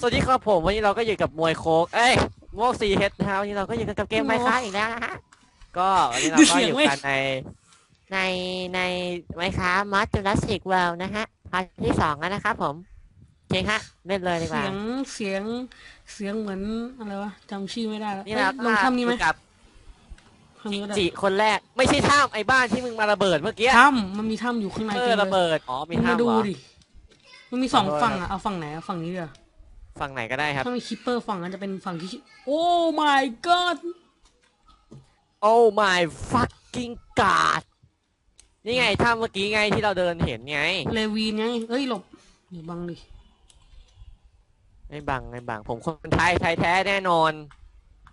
สวัสดีครับผมวันนี้เราก็อยู่กับมวยโคกเอ้ยโมกซีเฮดนะฮะวันนี้เราก็อยู่กันกับเกมไมค้าอีกแล้วนะฮะก็วันนี้เราก็อยู่กันในในในไมค้ามัสจูราสสิกเวิลด์นะฮะพาร์ทที่สองแล้วนะครับผมโอเคฮะเล่นเลยดีกว่าเสียงเสียงเสียงเหมือนอะไรวะจำชื่อไม่ได้แล้วนี่เอ้ยเราลงถ้ำนี้ไหมอยู่กับถ้ำนี้ก็ได้จิคนแรก ไม่ใช่ถ้ำไอ้บ้านที่มึงมาระเบิดเมื่อกี้ถ้ำมันมีถ้ำอยู่ข้างในเอเต็อมระเลยเบิดอ๋อมีมึงมาถ้ำดูเหรอดิมันมีสองขอโทษฝั่งครัอะบเอาฝั่งไหนเอาฝั่งนี้เดียว ฝั่งไหนก็ได้ครับ ถ้ามีคิปเปอร์ฝั่งนั้นจะเป็นฝั่งที่ โอ้ my god Oh my fucking god นี่ไงถ้ำเมื่อกี้ไงที่เราเดินเห็นไง เลวีนไงเอ้ยหลบอย่าบังดิไม่บังไม่บังผมคนไทยไทยแท้แน่นอน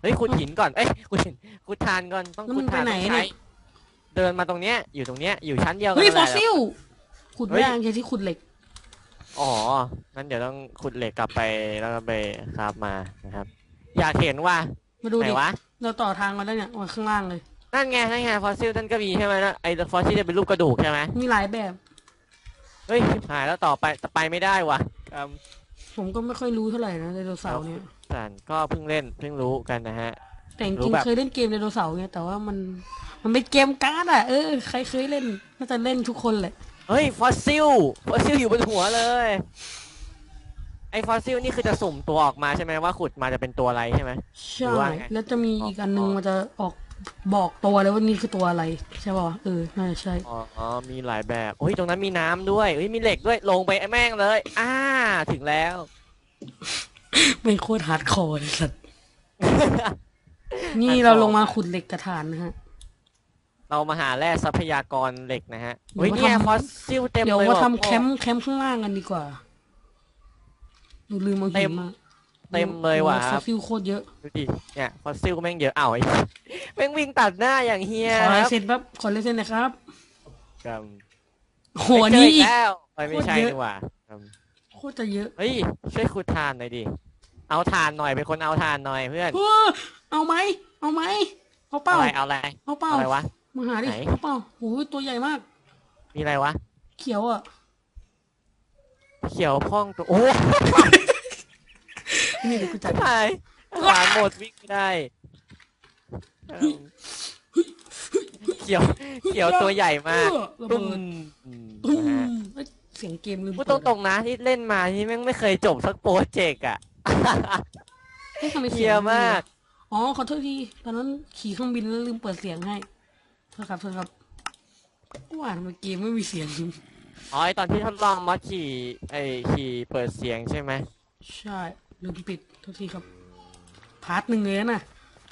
เฮ้ยขุดหินก่อน เอ้ยขุดหินขุดทานก่อนต้องแล้วขุมึดงไปทานไหนต้องใช้เนี่ยเดินมาตรงเนี้ยอยู่ตรงเนี้ยอยู่ชั้นเดียวกัเฮ้ย ฟอนั่สนแหละ ซิลขุดเฮ้ไม่ยได้แค่ที่ขุดเหล็ก อ๋อ งั้นเดี๋ยวต้องขุดเหล็กกลับไปแล้วก็ไปคราบมานะครับ อยากเห็นว่ามาดูไหนดิวะ เราต่อทางมาแล้วเนี่ยมาข้างล่างเลย นั่นไงนั่นไงฟอสซิลนั่นก็มีใช่ไหมนะไอ้ฟอสซิลจะเป็นรูปกระดูกใช่ไหมมีหลายแบบ เฮ้ยหายแล้วต่อไปแต่ไปไม่ได้ว่ะอืมผมก็ไม่ค่อยรู้เท่าไหร่นะไดโนเสาร์เนี่ย สันก็เพิ่งเล่นเพิ่งรู้กันนะฮะ แต่จรู้ริงแบบ ๆเคยเล่นเกมไดโนเสาร์ไงแต่ว่ามัน มันเป็นเกมการ์ดอะเออใครเคยเล่นน่าจะเล่นทุกคนแหละ เฮ้ยฟอสซิลฟอสซิลอยู่บนหัวเลย ไอ้ฟอสซิลนี่คือจะสุ่มตัวออกมาใช่ไหมว่าขุดมาจะเป็นตัวอะไรใช่ไหมใช่หรือว่าไง แล้วจะมีอีกอันนึงอ๋อมันจะออกบอกตัวเลยว่านี่คือตัวอะไร ใช่ป่าวะเออน่าจะใช่ อ๋ออ๋อมีหลายแบบโอ้ยตรงนั้นมีน้ำด้วยเฮ้ยมีเหล็กด้วยลงไปไอ้แม่งเลย อ่า ถึงแล้วเป็นโคตรฮาร์ดคอร์เลยสัตว์ นี่เราลงมาขุดเหล็กกระถานนะฮะ เรามาหาแร่ทรัพยากรเหล็กนะฮะเดี๋ยวเฮ้ยเนี่ยมาทำฟอสซิลเต็มเดี๋ยวเลยว่าว่ะทำแคมป์แคมป์ข้างล่างกันดีกว่าดูลืมเอาเต็หินมมาเต็มเลยว่ะฟอสซิลโคตรเยอะดูดิเนี่ยฟอสซิลแม่งเยอะอ้าวไอ้แม่งวิ่งตัดหน้าอย่างเฮียขอลายครับเซ็นแป๊บขอลายเซ็นหนะครับครับโหไม่เจนี่อีกแล้วไปไม่ใช่โคตรเยอะดีกว่าครับโคตรจะเยอะเฮ้ยช่วยขุดทานหน่อยดิเอาทานหน่อยเป็นคนเอาทานหน่อยเพื่อนเออเอาไหมเอาไหมเอาเป้าอะไรเอาอะไรเอาเป้าเอาอะไรวะ มาหาดิไหน เอาเป้าโอ้ยตัวใหญ่มาก มีอะไรวะ เขียวอะ เขียวพ่องตัวโอ้นี่เดี๋ยวกูจัดตายหวานหมดวิ่งไม่ได้เอิ่มเขียว เขียวตัวใหญ่มากเออระตุ้มเบิดตุ้มนะฮะเอ้ยเสียงเกมลืมพูดตรงๆนะที่เล่นมาที่แม่งไม่เคยจบสักโปรเจกต์อะเฮ้ยทำไมเฮีเสียยงมาก อ๋อขอโทษทีตอนนั้นขี่เครื่องบินแล้วลืมเปิดเสียงให้ โทษครับโทษครับว่าทำไมเกมไม่มีเสียง อ๋อไอตอนที่ทดลองมอสขี่ไอขี่เปิดเสียงใช่ไหมใช่ลืมปิดโทษทีครับ พาร์ทหนึ่งเลยนะ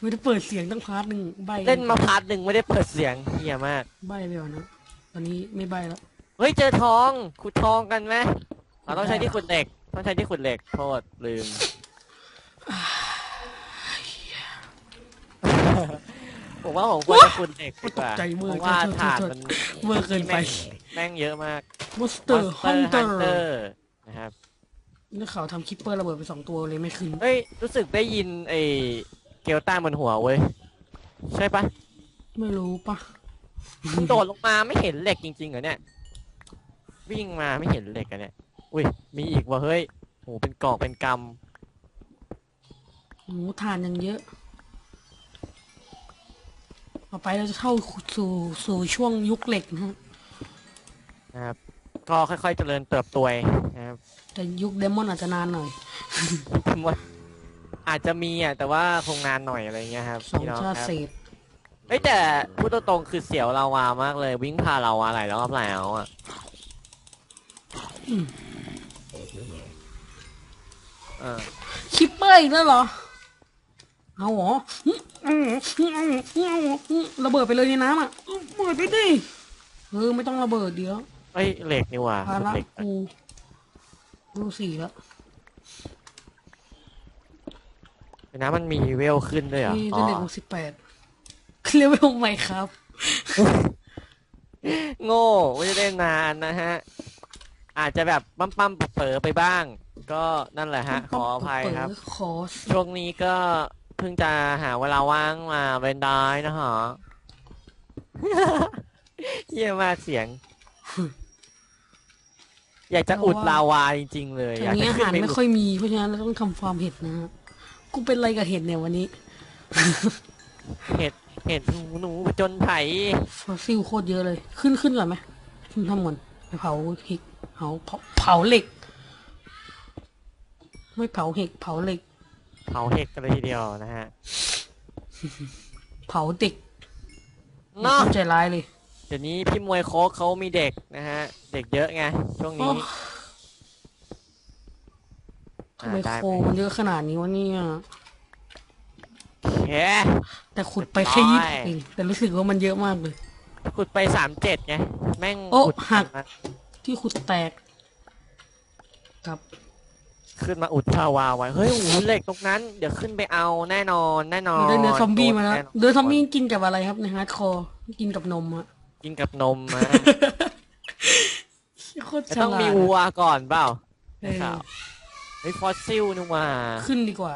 ไม่ได้เปิดเสียงตั้งพาร์ทหนึ่งใบเล่นมาพาร์ทหนึ่งไม่ได้เปิดเสียงเฮียมาก ใบไปก่อนนะตอนนี้ไม่ใบแล้ว เฮ้ยเจอทองขุดทองกันไหมเราต้องใช้ที่ขุดเหล็ก ต้องใช้ที่ขุดเหล็กโทษลืม ผมว่าผมควรจะขุดเหล็กดีกว่าตกใจเวอร์เพราะว่าโทษโทษถ่านโทษมันเวอร์เกินไปแม่งเยอะมากมอนสเตอร์ฮันเตอ Monster ร์ Hunter นะครับ นี่เขาทำคิปเปอร์ระเบิดไปสองตัวเลยไม่ขึ้นเฮ้ย รู้สึกได้ยินไอ้เกลต้าบนหัวเว้ย ใช่ปะไม่รู้ปะมันโดดลงมาไม่เห็นเหล็กจริงๆเหรอเนี่ย วิ่งมาไม่เห็นเหล็กอะเนี่ย อุ้ย มีอีกว่ะเฮ้ยโหเป็นกอกเป็นกหมูทานยังเยอะ ต่อไปเราจะเข้าสู่สู่ช่วงยุคเหล็กนะฮะำนะครับ ก็ค่อยๆเจริญเติบโตยนะครับแต่ยุคเดมอนอาจจะนานหน่อยว่าอาจจะมีอะแต่ว่าคงนานหน่อยอะไรเงี้ยครับสองพี่น้องชาติครับเศษเฮ้ยแต่พูดตรงๆคือเสียวลาวามากเลย วิ่งพาลาวาหลายรอบแล้วอะอืมเออคิปเปอร์อีกแล้วเหรอ เอาเหรออืมอืมอืมอืมอืมระเบิดไปเลยในน้ำอะอืมระเบิดไปดิเออไม่ต้องระเบิดเดี๋ยวเฮ้ยเหล็กนี่หว่าภาระเหล็กกูรู้สี่แล้วเดี๋ยวนะมันมีเวลขึ้นด้วยเหรอนี่อ๋ได้อเด็กสิบแปดเลเวลใหม่ครับโง่ไม่ได้เล่นนานนะฮะ อาจจะแบบปั๊มปั๊มๆเป๋อๆไปบ้าง ก็นั่นแหละฮะ ขออภัยครับ ขอช่วงนี้ก็ เพิ่งจะหาเวลาว่างมาเวนได้นะฮะ เยี่ยมมากเสียง อยากจะอุดลาวาจริง ๆ เลยแถอากวยนี้จะอาขึ้หานรไปไม่อุดค่อยมีเพราะฉะนั้นเราต้องทำฟาร์มเห็ดนะฮะกูเป็นอะไรกับเห็ดเนี่ยวันนี้ เห็ดเห็ดหนูหนูจนไผ่ฟอสซิลโคตรเยอะเลย ขึ้นขึ้นก่อนไหมขึ้นทำก่อนไปเผาเห็ดเผาเผาเผาเหล็ก ไม่เผาเห็ดเผาเหล็ก เผาเห็ดกันเลยทีเดียวนะฮะเผาเด็กเนาะใจร้ายเลย เดี๋ยวนี้พี่มวยโค้กเขามีเด็กนะฮะ เด็กเยอะไงช่วงนี้โอ้ทำไมอ่าได้โคมันเยอะขนาดนี้วะเนี่ยโอเคแต่ขุดไปแค่ยี่ร้สิอบยเองแต่รู้สึกว่ามันเยอะมากเลย ขุดไปสามเจ็ดไง แม่งโอ้อุดหักมาที่ขุดแตกกับ ขึ้นมาอุดลาวาไว้ เฮ้ยโอ้โหเหล็กตรงนั้น เดี๋ยวขึ้นไปเอาแน่นอน แน่นอนได้เนื้อซอมบี้มาแล้วโดนเนื้อซอมบี้กินกับอะไรครับในฮาร์ดคอร์กินกับนมอะ กินกับนมมา โคตรจะฉต้องลาดมีวัวก่อนเปล่าเอไม่อทราบเฮ้ยฟอสซิลนี่ว่าขึ้นดีกว่า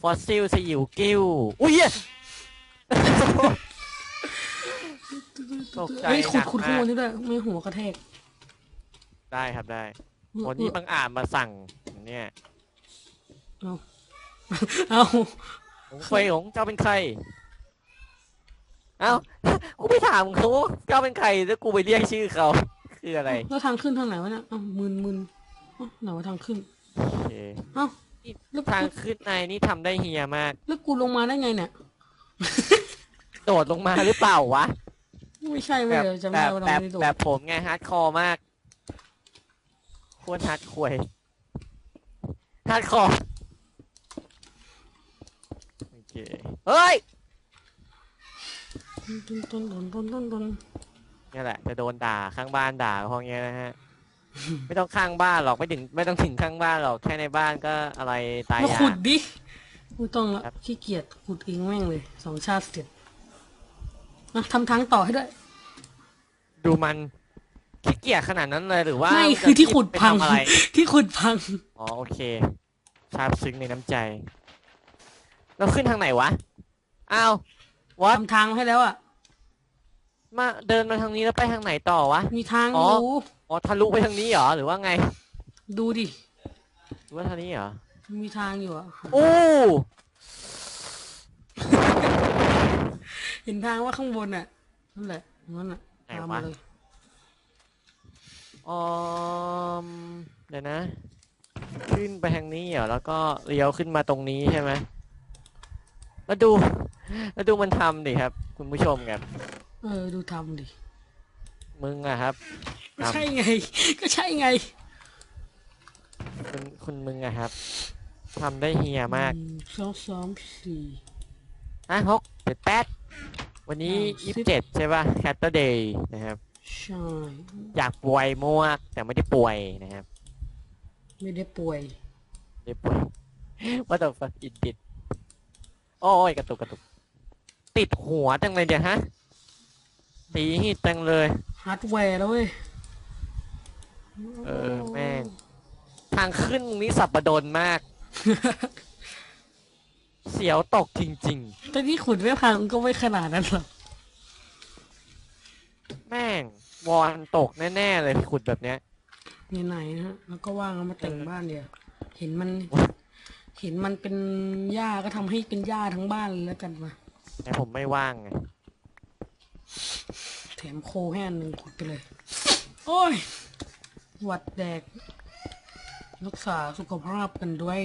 ฟอสซิลสยิวกิ้ว อุ้ยเหี้ย ตกใจเฮ้ยขุดหนักขุดมากข้างบนนี่ด้วยไม่หัวกระแทก ได้ครับได้ วันนี้บางอาจมาสั่ง เนี่ยเอาเอาผมเคยของเจ้าเป็นใคร เอ้ากูไปถามเขาว่าเจ้าเป็นใครแล้วกูไปเรียกชื่อเขาคืออะไรแล้วทางขึ้นทางไหนวะเนี่ยอ้าวมึนมึนเอ้าไหนว่าทางขึ้นโอเคเอ้า แล้วทางกูขึ้นในนี่ทำได้เฮียมาก แล้วกูลงมาได้ไงเนี่ย โดดลงมาหรือเปล่าวะ ไม่ใช่แบเว้ยบจำแบได้บว่าเราแบบไม่ได้โดดแบบผมไงฮาร์ดคอร์มากโคตรฮาร์ดควยฮาร์ดคอร์โอเคเฮ้ยต้นต้นต้นต้นต้นต้นนี่แหละ จะโดนด่าข้างบ้านด่าพวกเนี้ยนะฮะ ไม่ต้องข้างบ้านหรอกไม่ถึงไม่ต้องถึงข้างบ้านหรอกแค่ในบ้านก็อะไรตายมาอยาขุกดดิไม่ต้องละครับ ขี้เกียจขุดเองแม่งเลยสองชาติเสร็จอะทำทางต่อให้ด้วย ดูมัน ขี้เกียจขนาดนั้นเลยหรือว่าไม่จะคือที่ขุดไปพังทำอะไรที่ขุดพัง อ๋อโอเคซาบซึ้งในน้ำใจ เราขึ้นทางไหนวะอ้าววัดทำทางให้แล้วอะ มาเดินมาทางนี้แล้วไปทางไหนต่อวะ มีทางอ๋ออ ยู่อ๋อทะลุไปทางนี้เหรอหรือว่าไงดูดิ หรือว่าทางนี้เหรอมีทางอยู่อะ โอ้เห็นทางว่าข้างบนอะ นั่นแหละนั่นอะไหนตามวะมาเลย อมเดี๋ยวนะ ขึ้นไปทางนี้เหรอแล้วก็เลี้ยวขึ้นมาตรงนี้ใช่ไหมแล้วดู แล้วดูมันทำดิครับ คุณผู้ชมครับ เออ ดูทำดิ มึงอะครับก็ใช่ไง ก็ใช่ไง คุณคุณมึงอะครับทำได้เฮียมากหนึ่งสองสามสี่อะหกเจ็ดแปดวันนี้อ่ายี่สิสิบบเจ็ดใช่ป่ะแคตเตอร์เดย์นะครับ ใช่ อยากป่วยมากแต่ไม่ได้ป่วยนะครับไม่ได้ป่วย ไม่ได้ป่วยว่าแต่ฟักอินดิดโอ้ยกระตุกกระตุก ติดหัวจังเลยเดี๋ยวฮะตีหิดจังเลย ฮาร์ดแวร์แล้วเว้ยเออแม่ง ทางขึ้นตรงนี้สับประดนมาก เสียวตกจริง แต่ที่ขุดไม่พังก็ไม่ขนาดนั้นหรอก ๆ แม่ง วอนตกแน่ๆเลยขุดแบบเนี้ย ไหนๆนะฮะแล้วก็ว่างเอามาแต่งบ้านเดียวเห็นมันว้าเห็นมันเป็นหญ้าก็ทำให้เป็นหญ้าทั้งบ้านเลยแล้วกันมาแต่ผมไม่ว่างไงแถมโคให้อันหนึ่งขุดไปเลย โอ้ย หวัดแดก รักษาสุขภาพกันด้วย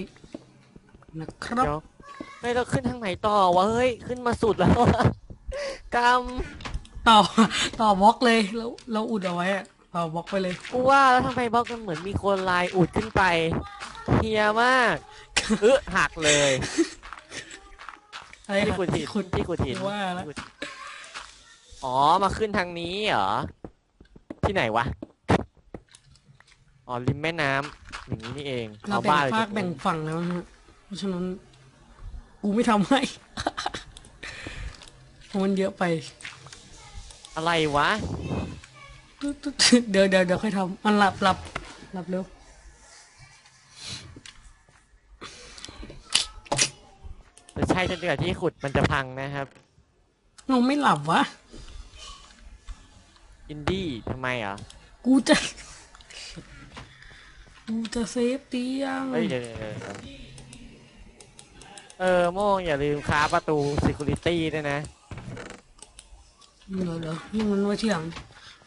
นะครับ เดี๋ยวเฮ้ยเราขึ้นทางไหนต่อวะเฮ้ย ขึ้นมาสุดแล้วอะกรรม ต่อต่อบล็อกเลยแล้วเราอุดเอาไว้อะต่อบล็อกไปเลยกูว่าแล้วทำไมบล็อกมันเหมือนมีคนลายอุดขึ้นไปเฮียมากเออหักเลยอะไรที่ครับขุดหินขุดที่ขุดหินว่าแล้วที่ขุดอ๋อมาขึ้นทางนี้เหรอที่ไหนวะอ๋อริมแม่น้ำอย่างนี้นี่เองเราเอาแบ่งบ้านเลยฝากจะแบ่งฝั่งแล้วนะฮะเพราะฉะนั้นกูไม่ทำให้เพราะมันเยอะไป อะไรวะ เดี๋ยวเดี๋ยวเดี๋ยวค่อยทำอันหลับหลับหลับเร็วแต่ใช่จนเดือที่ขุดมันจะพังนะครับเราไม่หลับวะ อินดี้ทำไมอะกูจะ กูจะเซฟเตียงเฮ้ยเดี๋ยวเดี๋ยวเดี๋ยวเออโม่งอย่าลืมค้าประตู security ด้วยนะ เดี๋ยวเดี๋ยวนี่มันไว้ที่หลัง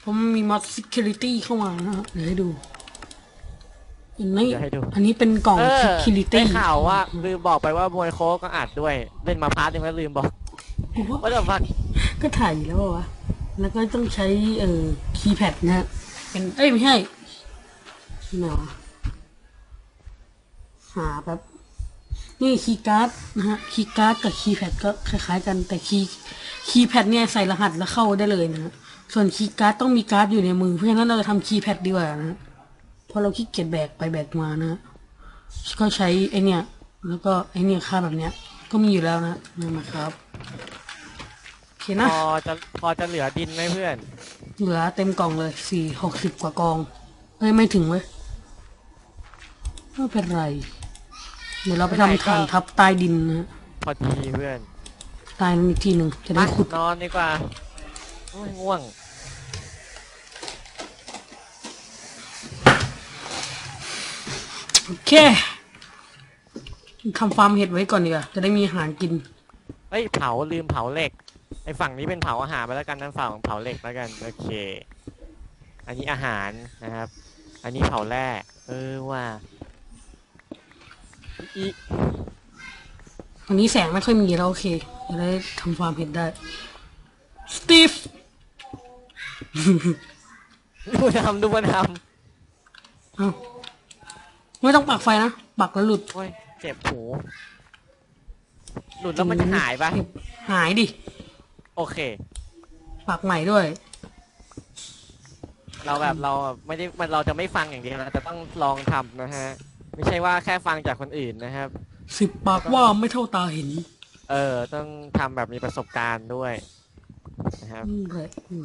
ผมมีมอส security เข้ามานะฮะเดี๋ยวให้ดูเห็นไหมเดี๋ยวให้ดู อันนี้เป็นกล่อง เออ security ได้ข่าวว่าลืมบอกไปว่ามวยโค้กก็อัดด้วยเล่นมาพาร์ทหนึงแล้วลืมบอกกูว่า ว่าจะฟักก็ถ่ายอยู่แล้ววะ แล้วก็ต้องใช้เอ่อคีย์แพดนะฮะ เป็น เอ้ย ไม่ใช่ไหนวะหาแบบ นี่คีย์การ์ดนะฮะคีย์การ์ดกับคีย์แพดก็คล้ายๆกันแต่คีย์คีย์แพดเนี่ยใส่รหัสแล้วเข้าได้เลยนะฮะส่วนคีย์การ์ดต้องมีการ์ดอยู่ในมือ เพราะฉะนั้นเราจะทำคีย์แพดดีกว่านะฮะเพราะเราขี้เกียจแบกไปแบกมานะฮะก็ใช้ไอเนี่ย แล้วก็ไอเนี่ยค่าแบบเนี้ย ก็มีอยู่แล้วนะนั่นนะครับโอเคนะพอจะพอจะเหลือดินไหมเพื่อน เหลือเต็มกล่องเลยสี่หกสิบกว่ากองเอ้ยไม่ถึงเว้ยไม่เป็นไร เดี๋ยวเราไปทำฐานทับใต้ดินนะฮะพอดีเพื่อนใต้นั้นอีกทีหนึ่งจะได้มาขุด นอนดีกว่าโอ้ยง่วง โอเคทำฟาร์มเห็ดไว้ก่อนดีกว่าจะได้มีอาหารกิน เฮ้ยเผาลืมเผาเหล็กไอฝั่งนี้เป็นเผาอาหารไปแล้วกันนั่นฝั่งของเผาเหล็กแล้วกันโอเค อันนี้อาหารนะครับ อันนี้เผาแร่เออว่า อีวันนี้แสงไม่ค่อยมีแล้วโอเคจะได้ทำฟาร์มเห็ดได้ สตีฟ ดูมันทำดูมันทเอาไม่ต้องปักไฟนะ ปักแล้วหลุดำโอ้ยเจ็บหูหลุดแล้วมันจะหายปะหายดิ โอเค ปักใหม่ด้วย เราแบบเราไม่ได้มันเราจะไม่ฟังอย่างเดียวนะจะต้องลองทำนะฮะ ไม่ใช่ว่าแค่ฟังจากคนอื่นนะครับ สิบปากว่าไม่เท่าตาเห็นเออต้องทำแบบมีประสบการณ์ด้วยนะครับอืมเลยอืม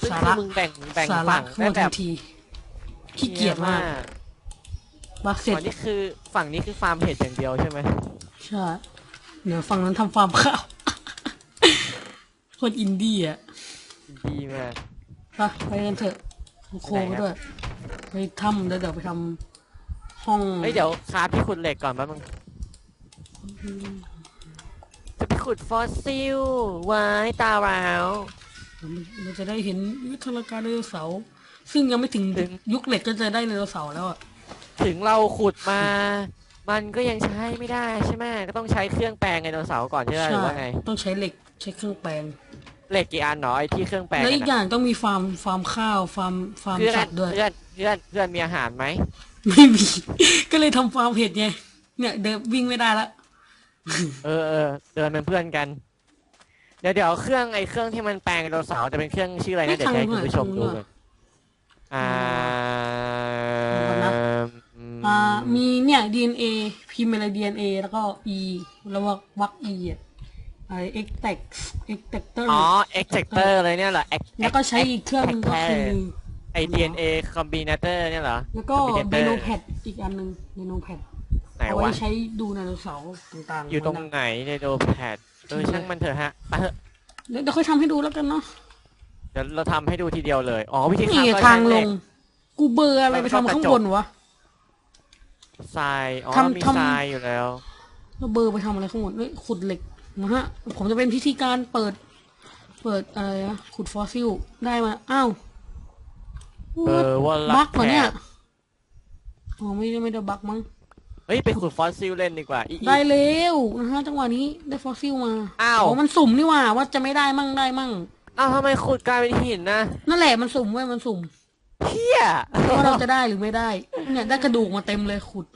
ซึ่งสาคืระอมึงแบ่งแบ่งสาระฝั่งเข้าได้มาแบทับนทีขี้เกียจมากบักเสร็จ ฝั่งนี้คือฝั่งนี้คือฟาร์มเห็ดอย่างเดียวใช่ไหมใช่เดี๋ยวฝั่งนั้นทำฟาร์มข้าว โคตรอินดี้อะดีมาก ไปไปกันเถอะเอาโคไปไหนครับ ด้วย ไปทำแล้วเดี๋ยวไปทำ ห้องเฮ้ยเดี๋ยวคราฟที่ขุดเหล็กก่อนแป๊บนึงจะไปขุดฟอสซิลไว้ตาร้าวเราจะได้เห็นวิทยาการไดโนเสาร์ซึ่งยังไม่ถึงถึงยุคเหล็กก็จะได้ไดโนเสาร์แล้วอะถึงเราขุดมา มันก็ยังใช้ไม่ได้ใช่ไหมก็ต้องใช้เครื่องแปลงไดโนเสาร์ก่อนใช่ไหมหรือว่าไงต้องใช้เหล็กใช้เครื่องแปลงเหล็กกี่อันเนาะไอที่เครื่องแปลงแล้วอีกอะอย่างต้องมีฟาร์มฟาร์มข้าวฟาร์มฟาร์มเพื่อนสัตว์ด้วยเพื่อนเพื่อนเพื่อนมีอาหารไหม ไม่มี ก็เลยทำฟาร์มเห็ดไง เนี่ยเดินวิ่งไม่ได้ละเออเออเดินเป็นเพื่อนกัน เดี๋ยวเดี๋ยวเครื่องไอเครื่องที่มันแปลงไดโนเสาร์จะเป็นเครื่องชื่ออะไรนะเดี๋ยวจะให้คุณผู้ชมดูกันอ่าอ่า มีเนี่ย DNA พิมพ์อะไร DNA แล้วก็ E แล้วว่าวัก E อะไอ extract extractor อ๋อ extractor เลยเนี่ยเหรอ Ex- แล้วก็ใช้อีกเครื่องหนึงก็คือ ไอ DNA combinator เนี่ยเหรอ แล้วก็ Combinator dynopad อีกอันหนึ่ง dynopad ไหนเอาไว้วะใช้ดูไดโนเสาร์ต่างๆอยู่ตรงไหนในโดแพดเออช่างมันเถอะฮะไปเถอะเดี๋ยวเดี๋ยวค่อยทำให้ดูแล้วกันเนาะเดี๋ยวเราทำให้ดูทีเดียวเลย อ๋อวิธีนี่ทำก็ทางใช้ลเหล็งกกูเบอร์อะไรไปทำข้างบนวะ ทราย อ๋อ ทำมีทำ ทรายอยู่แล้วแล้วเบอร์ไปทำอะไรข้างบนเฮ้ยขุดเหล็กนะฮะ ผมจะเป็นพิธีการเปิด เปิดอะไรนะขุดฟอสซิลได้มา อ้าว เออว่าบัรักเหรอแขเนี่ยกอ๋อไม่ได้ไม่ได้บักมั้งเฮ้ยไปขุดฟอสซิลเล่นดีกว่าอีอี ได้เร็วนะฮะจังหวะนี้ได้ฟอสซิลมาอ้าวโมันสุ่มนี่หว่าว่าจะไม่ได้มั่งได้มั่ง อ้าวทำไมขุดกลายเป็นหินนะนั่นแหละมันสุ่มเว้ยมันสุ่มเฮียว่าเราจะได้หรือไม่ได้ เนี่ยได้กระดูกมาเต็มเลยขุด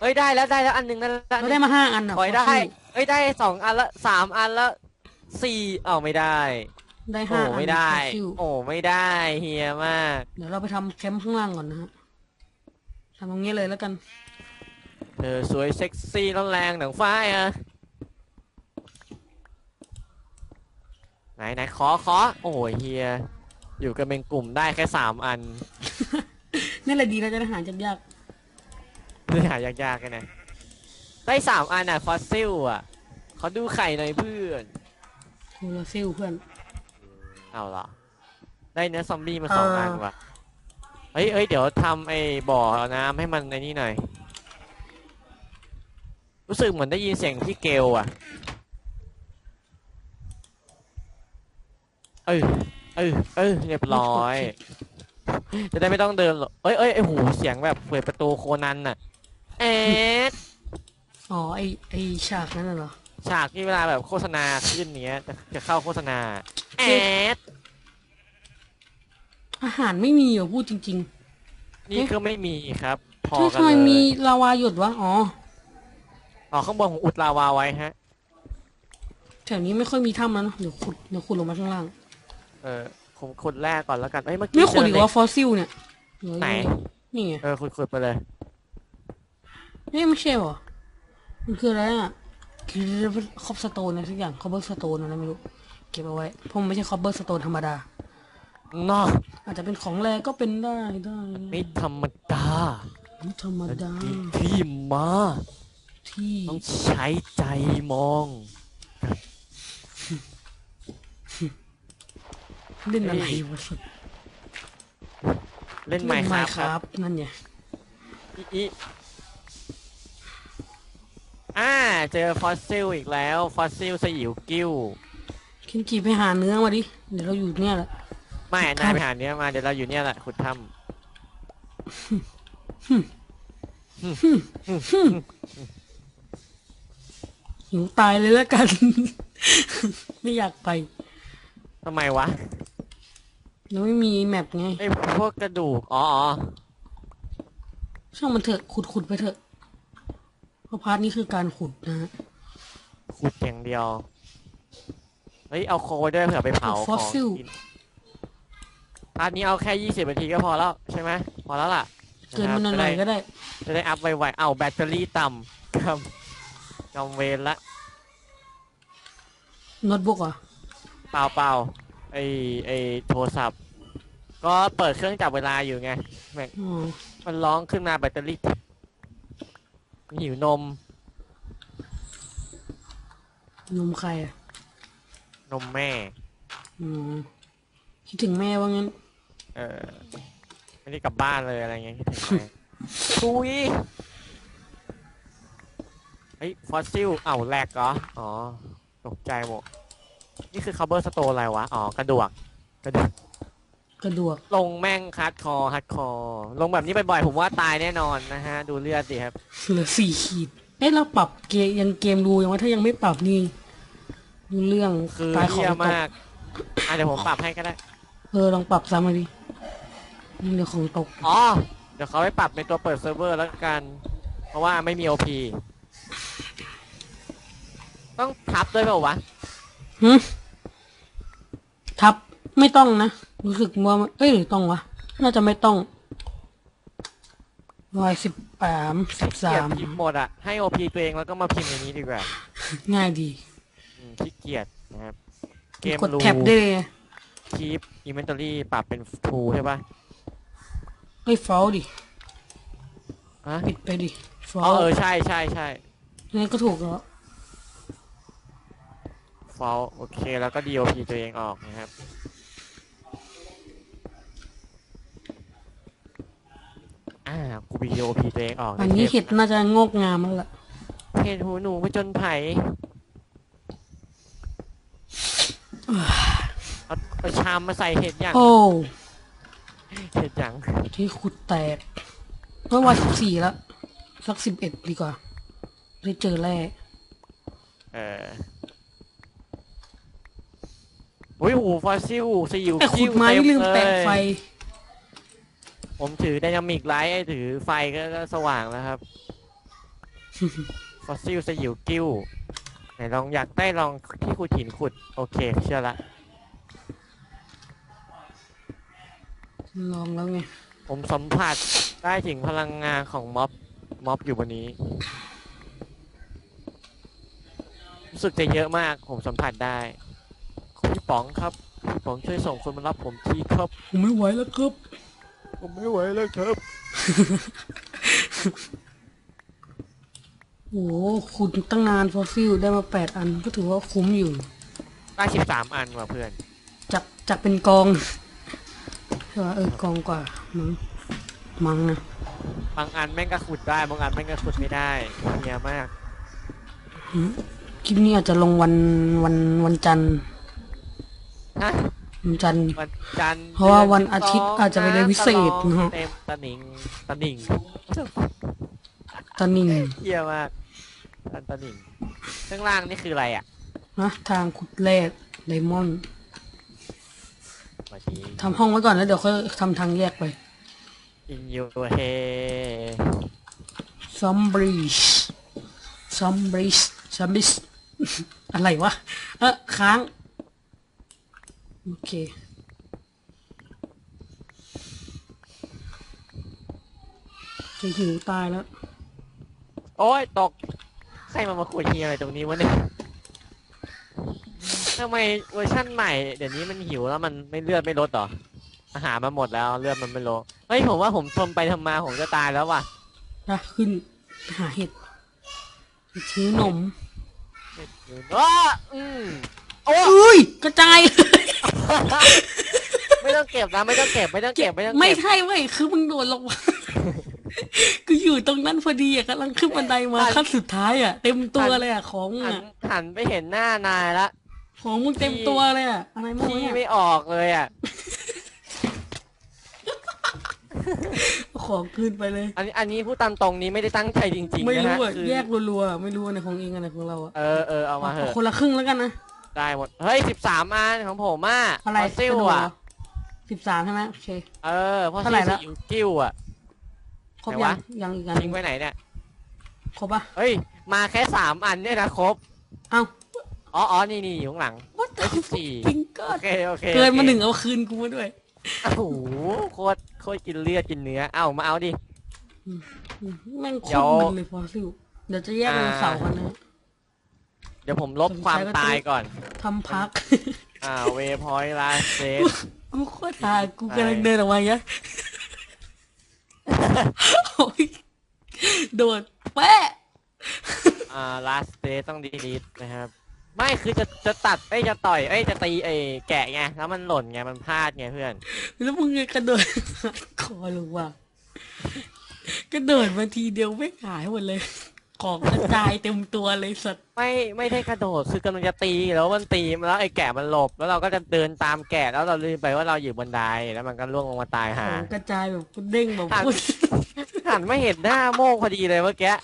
เฮ้ยได้แล้วได้แล้วอันหนึ่งได้แล้วอันหเรานึ่งได้มาห้าอันอะขอยได้ฟอสซิลเฮ้ยได้สองอันละสามอันละสี่อ้าวไม่ได้ ได้โอ้ห้าอันไม่ได้ ฟอสซิลโอ้ไม่ได้เฮียมากเดี๋ยวเราไปทำแคมป์ข้างล่างก่อนนะฮะทำตรงนี้เลยแล้วกัน เธอสวยเซ็กซี่ร้อนแรงหนังฟ้าอะไหนไหนขอขอโอ้ยเฮียอยู่กันเป็นกลุ่มได้แค่สามอันนี่แหละดีเราจะได้หาจากยากเพื่อหายากๆกันนะได้สามอันอะฟอสซิลอะขอดูไข่หน่อยเพื่อนโคลาซิลเพื่อน เอาเหรอได้เนื้อซอมบี้มาสองเอ่ออัอันว่ะเฮ้ยเฮ้ยเดี๋ยวทำไอ้บ่อน้ำให้มันในนี่หน่อย รู้สึกเหมือนได้ยินเสียงพี่เกลอะ เออเออเออเรียบร้อย จะได้ไม่ต้องเดินหรอกเอ้ยเอ้ยไอ้หูเสียงแบบเปิดประตูโคนันน่ะแอดอ๋อไอไอฉากนั้นน่ะเหรอ ฉากที่เวลาแบบโฆษณาขึ้นเนี้ยจะจะเข้าโฆษณา แอดอาหารไม่มีเหรอพูดจริง นี่ก็ไม่มีครับ พๆอเฮ้ยกัทำนไมเลมียลาวาหยดวะ อ๋อ อ๋อข้างบนของอุดลาวาไว้ฮะ แถวนี้ไม่ค่อยมีถ้ำแล้วเนอะเดี๋ยวขุด เดี๋ยวขุดลงมาข้างล่าง เออผมขุดแรกก่อนแล้วกันเอ้ยเมื่อกี้ไม่ขุดเจอีอกเหล็ว่าฟอสซิลเนี่ยเดี๋ยวไหน นี่ไงเออขุดขุดไปเลยเอ้ยไม่ใช่เหรอ มันคืออะไรอะคอบสโตนอะไรสักอย่างคอบเบอร์สโตนอะไรไม่รู้ เก็บเอาไว้เพราะมันไม่ใช่คอบเบอร์สโตนธรรมดานอกอาจจะเป็นของแรงก็เป็นได้ได้ไม่ธรรมดาไม่ธรรมมันดามีที่มาที่ต้องใช้ใจมองเล่นอะไรวะสุดเล่นไมค์ครับคครัรับบนั่นไงอีอีอ่าเจอฟอสซิลอีกแล้ว ฟอสซิลสยิวกิ้วเคนจิไปหาเนื้อมาดิ เดี๋ยวเราอยู่เนี่ยแหละ ไม่นายไปหาเนี้ยมาเดี๋ยวเราอยู่เนี่ยแหละขุดถ้หิวตายเลยแล้วกัน ไม่อยากไปำทำไมวะยังไม่มีแมปไง ไอ้พวกกระดูกอ๋ออ๋อช่างมันเถอะ ขุดขุดไปเถอะเพราะพาร์ทนี้คือการขุดนะฮะขุดอย่างเดียว เฮ้ย เอาโคไว้ด้วยเผื่อไปเผาฟอสซิลของกินพาร์ทนี้เอาแค่ยี่สิบนาทีก็พอแล้วใช่ไหมพอแล้วล่ะเกินมันหน่อยๆก็ได้ จะได้อัพไวๆเอาแบตเตอรี่ต่ำครับจอมเวรละโน้ตบุ๊กเหรอะเปล่าเปล่าไอไอโทรศัพท์ ก็เปิดเครื่องจับเวลาอยู่ไงแม่งอ๋อมันร้องขึ้นมาแบตเตอรี่หิวนม นมใครอะ นมแม่อ๋อคิดถึงแม่ว่างั้น เออ ไม่ได้กลับบ้านเลยอะไรเงี้ยคิดถึงแม่ทุยเฮ้ย ฟอสซิลเอ้าแหลกเหรอ อ๋อ ตกใจหมด นี่คือคัพเบอร์สโตนอะไรวะ อ๋อ กระดวก กระดวก กระดวก ลงแม่งคัดคอคัดคอ ลงแบบนี้บ่อยๆ ผมว่าตายแน่นอนนะฮะ ดูเลือดสิครับ เหลือสี่ขีด เอ๊ะเราปรับเกมยังเกมดูยังว่าถ้ายังไม่ปรับนี่ ดูเรื่องคือตายของเยี่ยตกมากอะเดี๋ยวผมปรับให้ก็ได้ เออลองปรับซ้ำมาดินี่เรื่องของตกอ๋อ เดี๋ยวเขาไปปรับในตัวเปิดเซิร์ฟเวอร์แล้วกัน เพราะว่าไม่มี OP ต้องทับด้วยเปล่าวะ หึทับไม่ต้องนะรู้สึกว่าเอ้ยหรือต้องวะน่าจะไม่ต้องร้อยสิบสามสิบเกียสาดมพิมพ์หมดอะให้ OP ตัวเองแล้วก็มาพิมพ์ในนี้ดีกว่า ง่ายดีอืม ขี้เกียจนะครับ เกมกดรูแท็บได้เลยคีปอินเวนทอรี่ปรับเป็นทูใช่ปะเฮ้ยฟอลดิฮะปิดไปดิฟออ๋อลเออใช่ใช่ใช่นี่นก็ถูกแล้วฟอลโอเคแล้วก็ DOP ตัวเองออกนะครับอ่ากูมี DOP ตัวเองออกอันนี้ใทปเห็ดน่าจะงอกงามแล้วล่ะเห็ดหูหนูไปจนไผ่เอา เอาชามมาใส่เห็ดอย่าง โอ้ เห็ดอย่าง ที่ขุดแตกเมื่อวันสิบสี่แล้ว สักสิบเอ็ดดีกว่า ได้เจอแร่เอออุ้ยหูฟอสซิลสยิวไอ้ขุคิ้ดวไม้เต็มลืมเลแตะยไฟ ผมถือไดนามิกไลท์ไอ้ถือไฟก็ก็สว่างแล้วครับ ฟอสซิลสยิวกิ้วไหนลองอยากได้ลองที่ขุดหินขุด โอเค เชื่อละ ลองแล้วไง ผมสัมผัสได้ถึงพลังงานของม็อบม็อบอยู่บนนี้รู้สึกจะเยอะมากผมสัมผัสได้ คุณพี่ป๋องครับพี่ป๋องช่วยส่งคนมารับผมทีครับ ผมไม่ไหวแล้วครับ ผมไม่ไหวแล้วครับ โอ้โหขุดตั้งนานฟอสซิลได้มาแปดอันก็ถือว่าคุ้มอยู่ ได้สิบสามอันว่ะเพื่อนจากจากเป็นกอง ใช่ป่ะเออกองกว่ามั้งมั้งนะบางอันแม่งก็ขุดได้บางอันแม่งก็ขุดไม่ได้เฮียมากหืมคลิปนี้อาจจะลงวันวันวันจันทร์ฮะวันจันทร์ วันจันทร์เพราะว่าวันอาทิตย์อาจจะเป็นเดือนพิเศษนะฮะ เต็มตะหนิงตะหนิงตอนนี้เฮียมากตันตะหนิงข้างล่างนี่คืออะไรอะ นะทางขุดแร่ไดมอนด์ มาทีทำห้องไว้ก่อนแล้วเดี๋ยวค่อยทำทางแยกไปอินยูเฮซอมบริชซอมบริชซอมบิชอะไรวะ เออค้าง โอเค จะหิวตายแล้ว โอ้ยตก ใครมามาขุดเฮียอะไรตรงนี้วะเนี่ย ทำไมเวอร์ชั่นใหม่เดี๋ยวนี้มันหิวแล้วมันไม่เลือดไม่ลดเหรออาหารมันหมดแล้วเลือดมันไม่ลดเฮ้ยผมว่าผมทนไปทำมาผมจะตายแล้วว่ะนะขึ้นหาเห็ดไปซื้อนมอ้าอืมโอ้อุ้ยกระจายเลยไม่ต้องเก็บนะไม่ต้องเก็บไม่ต้องเก็บไม่ต้องไม่เก็บใช่เว้ยคือมึงโดดลงมากูอยู่ตรงนั้นพอดีอะกำลังขึ้นบันไดมาขั้นสุดท้ายอะเต็มตัวเลยอะของมึงหันอะหันไปเห็นหน้านายละ ของมึงเต็มตัวเลยอะอะไรมั่งที่เนี่ยไม่ออกเลยอะเอาของขึ้นไปเลย อันนี้อันนี้พูดตามตรงนี้ไม่ได้ตั้งใจจริงๆไม่นะรู้ฮะอะคือแยกรัวๆไม่รู้อันไหนของเองอันไหนของเราอะเออเออเอามาเถเอาอะคนละครึ่งแล้วกันนะ ได้หมด เฮ้ยสิบสามอันของผมอะอะไรฟอสซิลอะ สิบสามใช่ไหมโอเค เออเพราะเท่าไหร่ซิลละอยู่กิ้วอะ ครบไหนยัวะ งยังอีกอันหทิ้นึ่งงไว้ไหนเนี่ย ครบปะเฮ้ย มาแค่สามอันเนี่ยนะครบ เอ้า อ๋ออ๋อนี่นี่อยู่ข้างหลัง what ได้สิบสี่พิงเกิโอเคโอเคเกินมาโอคหนึ่งเอาคืนกูมาด้วย โอ้โหโคตรโคตรกินเลือดกินเนื้อ เอ้ามาเอาดิอืมแม่งโคเดี๋ตยวรมึนเลยฟอสซิลเดี๋ยวจะแยกลงเสากันนะ เดี๋ยวผมลบความตายก่อน ทำพัก อ่าเวพอยต์ลาเซตกูโคตรตายกูกำลังเดินออกมาอย่างเงี้ยโอ้ยโดดแปะอ่า last day ต้อง delete นะครับ ไม่คือจะจะตัดเอ้ยจะต่อยเอ้ยจะตีไอ้แกะไงแล้วมันหล่นไงมันพลาดไงเพื่อน แล้วมึงไงกระโดด คอลงว่ะกระโดดมาทีเดียวไม่หายหมดเลย ของกระจายเต็มตัวเลยสัตว์ไม่ไม่ได้กระโดดคือกำลังจะตีแล้วมันตีแล้วไอ้แกะมันหลบ แล้วเราก็จะเดินตามแกะแล้วเราลืมไปว่าเราอยู่บนไดแล้วมันก็ล่วงลงมาตายขหาองกระจายแบบเด้งแบบหันพูดหันไม่เห็นหน้าโมกพอดีเลยเมื่อกี้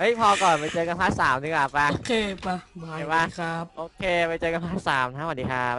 เฮ้ยพอก่อนไปเจอกันพาร์ทสามดีกว่าปะโอเคปะบายเห็นปะ ครับ โอเค ไปเจอกันพาร์ทสามนะสวัสดีครับ